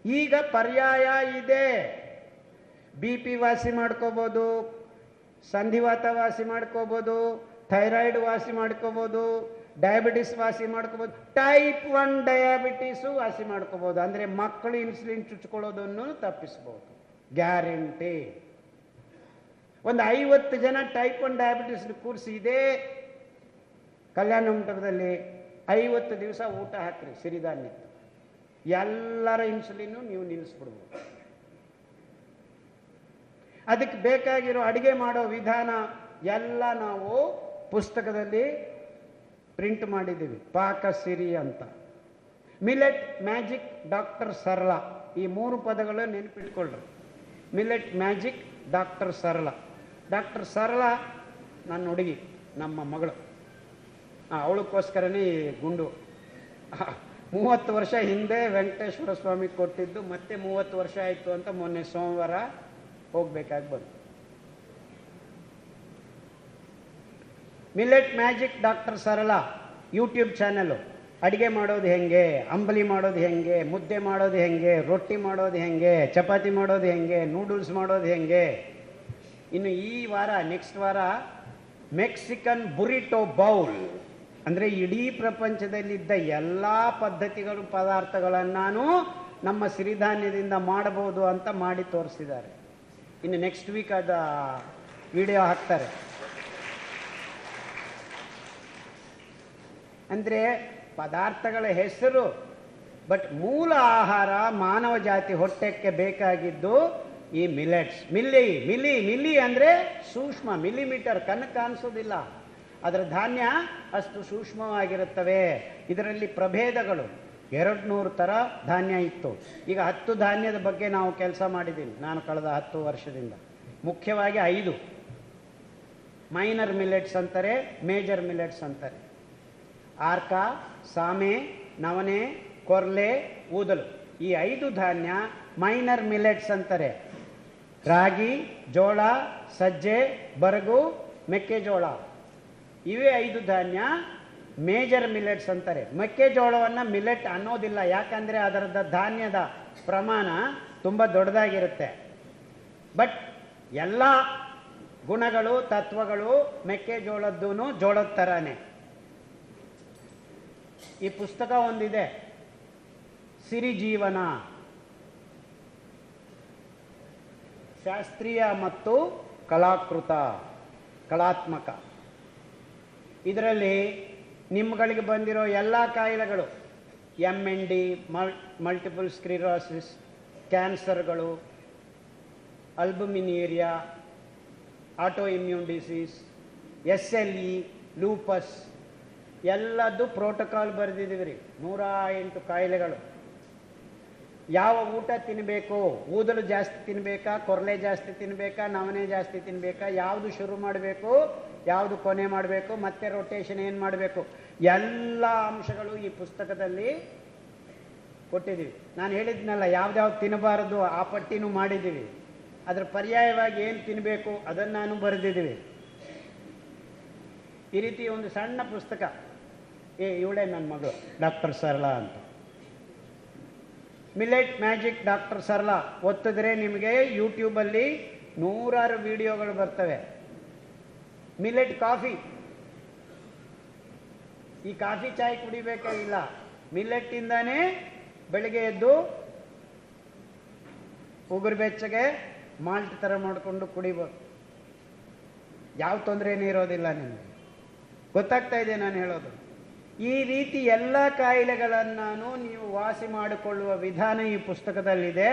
ಈಗ ಪರ್ಯಾಯ ಇದೆ. ಬಿ ಪಿ ವಾಸಿ ಮಾಡ್ಕೋಬೋದು ಸಂಧಿವಾತ ವಾಸಿ ಮಾಡ್ಕೋಬೋದು, ಥೈರಾಯ್ಡ್ ವಾಸಿ ಮಾಡ್ಕೋಬೋದು, ಡಯಾಬಿಟಿಸ್ ವಾಸಿ ಮಾಡ್ಕೋಬೋದು, ಟೈಪ್ ಒನ್ ಡಯಾಬಿಟಿಸು ವಾಸಿ ಮಾಡ್ಕೋಬೋದು. ಅಂದರೆ ಮಕ್ಕಳು ಇನ್ಸುಲಿನ್ ಚುಚ್ಕೊಳ್ಳೋದನ್ನು ತಪ್ಪಿಸ್ಬೋದು. ಗ್ಯಾರಂಟಿ. ಒಂದು ಐವತ್ತು ಜನ ಟೈಪ್ ಒನ್ ಡಯಾಬಿಟಿಸ್ ಕೂರಿಸಿ ಇದೆ. ಕಲ್ಯಾಣ ಮಂಟಪದಲ್ಲಿ ಐವತ್ತು ದಿವಸ ಊಟ ಹಾಕ್ರಿ ಸಿರಿಧಾನ್ಯ ಎಲ್ಲರ ಇನ್ಸುಲಿನ್ನು ನೀವು ನಿಲ್ಲಿಸ್ಬಿಡ್ಬೋದು. ಅದಕ್ಕೆ ಬೇಕಾಗಿರೋ ಅಡುಗೆ ಮಾಡೋ ವಿಧಾನ ಎಲ್ಲ ನಾವು ಪುಸ್ತಕದಲ್ಲಿ ಪ್ರಿಂಟ್ ಮಾಡಿದ್ದೀವಿ. ಪಾಕ ಸಿರಿ ಅಂತ. ಮಿಲೆಟ್ ಮ್ಯಾಜಿಕ್ ಡಾಕ್ಟರ್ ಸರಳ. ಈ ಮೂರು ಪದಗಳು ನೆನಪಿಟ್ಕೊಳ್ರಿ. Millet magic doctor Sarala. Doctor Sarala ನನ್ನ ಹುಡುಗಿ, ನಮ್ಮ ಮಗಳು. ಅವಳಕ್ಕೋಸ್ಕರನೇ ಗುಂಡು. ಮೂವತ್ತು ವರ್ಷ ಹಿಂದೆ ವೆಂಕಟೇಶ್ವರ ಸ್ವಾಮಿ ಕೊಟ್ಟಿದ್ದು, ಮತ್ತೆ ಮೂವತ್ತು ವರ್ಷ ಆಯಿತು ಅಂತ ಮೊನ್ನೆ ಸೋಮವಾರ ಹೋಗ್ಬೇಕಾಗಿ ಬಂತು. Millet magic doctor Sarala YouTube channel ಅಡುಗೆ ಮಾಡೋದು ಹೆಂಗೆ? ಅಂಬಲಿ ಮಾಡೋದು ಹೆಂಗೆ? ಮುದ್ದೆ ಮಾಡೋದು ಹೆಂಗೆ? ರೊಟ್ಟಿ ಮಾಡೋದು ಹೆಂಗೆ? ಚಪಾತಿ ಮಾಡೋದು ಹೆಂಗೆ? ನೂಡಲ್ಸ್ ಮಾಡೋದು ಹೆಂಗೆ? ಇನ್ನು ಈ ವಾರ ನೆಕ್ಸ್ಟ್ ವಾರ ಮೆಕ್ಸಿಕನ್ ಬುರಿಟೋ ಬೌಲ್ ಅಂದರೆ ಇಡೀ ಪ್ರಪಂಚದಲ್ಲಿದ್ದ ಎಲ್ಲ ಪದ್ಧತಿಗಳು ಪದಾರ್ಥಗಳನ್ನು ನಮ್ಮ ಸಿರಿಧಾನ್ಯದಿಂದ ಮಾಡಬಹುದು ಅಂತ ಮಾಡಿ ತೋರಿಸಿದ್ದಾರೆ. ಇನ್ನು ನೆಕ್ಸ್ಟ್ ವೀಕ್ ಅದ ವಿಡಿಯೋ ಹಾಕ್ತಾರೆ. ಅಂದರೆ ಪದಾರ್ಥಗಳ ಹೆಸರು ಬಟ್ ಮೂಲ ಆಹಾರ ಮಾನವ ಜಾತಿ ಹೊಟ್ಟೆಕ್ಕೆ ಬೇಕಾಗಿದ್ದು ಈ ಮಿಲೆಟ್ಸ್ ಮಿಲ್ಲಿ ಮಿಲಿ ಮಿಲಿ ಅಂದರೆ ಸೂಕ್ಷ್ಮ ಮಿಲಿಮೀಟರ್ ಕನಕ ಕಾಣಿಸೋದಿಲ್ಲ. ಅದರ ಧಾನ್ಯ ಅಷ್ಟು ಸೂಕ್ಷ್ಮವಾಗಿರುತ್ತವೆ. ಇದರಲ್ಲಿ ಪ್ರಭೇದಗಳು. ಎರಡು ನೂರು ಥರ ಧಾನ್ಯ ಇತ್ತು. ಈಗ ಹತ್ತು ಧಾನ್ಯದ ಬಗ್ಗೆ ನಾವು ಕೆಲಸ ಮಾಡಿದ್ದೀನಿ ನಾನು ಕಳೆದ ಹತ್ತು ವರ್ಷದಿಂದ. ಮುಖ್ಯವಾಗಿ ಐದು. ಮೈನರ್ ಮಿಲೆಟ್ಸ್ ಅಂತಾರೆ, ಮೇಜರ್ ಮಿಲೆಟ್ಸ್ ಅಂತಾರೆ. ಆರ್ಕ, ಸಾಮೆ ನವನೆ ಕೊರ್ಲೆ, ಊದಲು. ಈ ಐದು ಧಾನ್ಯ ಮೈನರ್ ಮಿಲೆಟ್ಸ್ ಅಂತಾರೆ. ರಾಗಿ, ಜೋಳ, ಸಜ್ಜೆ, ಬರಗು, ಮೆಕ್ಕೆಜೋಳ. ಇವೇ ಐದು ಧಾನ್ಯ, ಮೇಜರ್ ಮಿಲೆಟ್ಸ್ ಅಂತಾರೆ. ಮೆಕ್ಕೆಜೋಳವನ್ನು ಮಿಲೆಟ್ ಅನ್ನೋದಿಲ್ಲ, ಯಾಕಂದರೆ ಅದರದ ಧಾನ್ಯದ ಪ್ರಮಾಣ ತುಂಬ ದೊಡ್ಡದಾಗಿರುತ್ತೆ. ಬಟ್ ಎಲ್ಲ ಗುಣಗಳು, ತತ್ವಗಳು ಮೆಕ್ಕೆಜೋಳದ್ದೂ ಜೋಳದ ಥರನೇ ಈ ಪುಸ್ತಕ ಒಂದಿದೆ ಸಿರಿ ಜೀವನ ಶಾಸ್ತ್ರೀಯ ಮತ್ತು ಕಲಾಕೃತ, ಕಲಾತ್ಮಕ. ಇದರಲ್ಲಿ ನಿಮ್ಮಗಳಿಗೆ ಬಂದಿರೋ ಎಲ್ಲ ಕಾಯಿಲೆಗಳು ಎಂ ಎನ್ ಡಿ ಮಲ್ multiple sclerosis ಕ್ಯಾನ್ಸರ್ಗಳು albuminuria auto immune disease S L E lupus ಎಲ್ಲದ್ದು protocol ಬರೆದಿದ್ದೀವಿ ರೀ. ನೂರ ಎಂಟು ಕಾಯಿಲೆಗಳು. ಯಾವ ಊಟ ತಿನ್ನಬೇಕು ಊದಲು ಜಾಸ್ತಿ ತಿನ್ನಬೇಕಾ ಕೊರಲೆ ಜಾಸ್ತಿ ತಿನ್ನಬೇಕಾ ನವನೆ ಜಾಸ್ತಿ ತಿನ್ನಬೇಕಾ ಯಾವುದು ಶುರು ಮಾಡಬೇಕು? ಯಾವುದು ಕೊನೆ ಮಾಡಬೇಕು, ಮತ್ತೆ ರೊಟೇಷನ್ ಏನು ಮಾಡಬೇಕು? ಎಲ್ಲ ಅಂಶಗಳು ಈ ಪುಸ್ತಕದಲ್ಲಿ ಕೊಟ್ಟಿದ್ದೀವಿ. ನಾನು ಹೇಳಿದ್ನಲ್ಲ, ಯಾವ್ದ್ಯಾವ್ದು ತಿನ್ನಬಾರದು, ಆ ಪಟ್ಟಿನೂ ಮಾಡಿದ್ದೀವಿ. ಅದರ ಪರ್ಯಾಯವಾಗಿ ಏನು ತಿನ್ನಬೇಕು ಅದನ್ನು ನಾನು ಬರೆದಿದ್ದೀವಿ. ಈ ರೀತಿ ಒಂದು ಸಣ್ಣ ಪುಸ್ತಕ. ಏ, ಇವಳೇ ನನ್ನ ಮಗಳು, ಡಾಕ್ಟರ್ ಸರ್ಲಾ ಅಂತ. ಮಿಲೆಟ್ ಮ್ಯಾಜಿಕ್ ಡಾಕ್ಟರ್ ಸರ್ಲಾ ಒತ್ತಿದ್ರೆ ನಿಮಗೆ ಯೂಟ್ಯೂಬಲ್ಲಿ ನೂರಾರು ವಿಡಿಯೋಗಳು ಬರ್ತವೆ. ಮಿಲೆಟ್ ಕಾಫಿ ಈ ಕಾಫಿ ಚಾಯ್ ಕುಡಿಬೇಕಾಗಿಲ್ಲ ಮಿಲ್ಲೆಟ್ಟಿಂದಾನೇ ಬೆಳಿಗ್ಗೆ ಎದ್ದು ಉಗುರು ಬೆಚ್ಚಗೆ ಮಾಲ್ಟ್ ತರ ಮಾಡಿಕೊಂಡು ಕುಡಿಬೋದು. ಯಾವ ತೊಂದರೆನೂ ಇರೋದಿಲ್ಲ ನಿಮಗೆ. ಗೊತ್ತಾಗ್ತಾ ಇದೆ ನಾನು ಹೇಳೋದು. ಈ ರೀತಿ ಎಲ್ಲ ಕಾಯಿಲೆಗಳನ್ನು ನೀವು ವಾಸಿ ಮಾಡಿಕೊಳ್ಳುವ ವಿಧಾನ ಈ ಪುಸ್ತಕದಲ್ಲಿದೆ.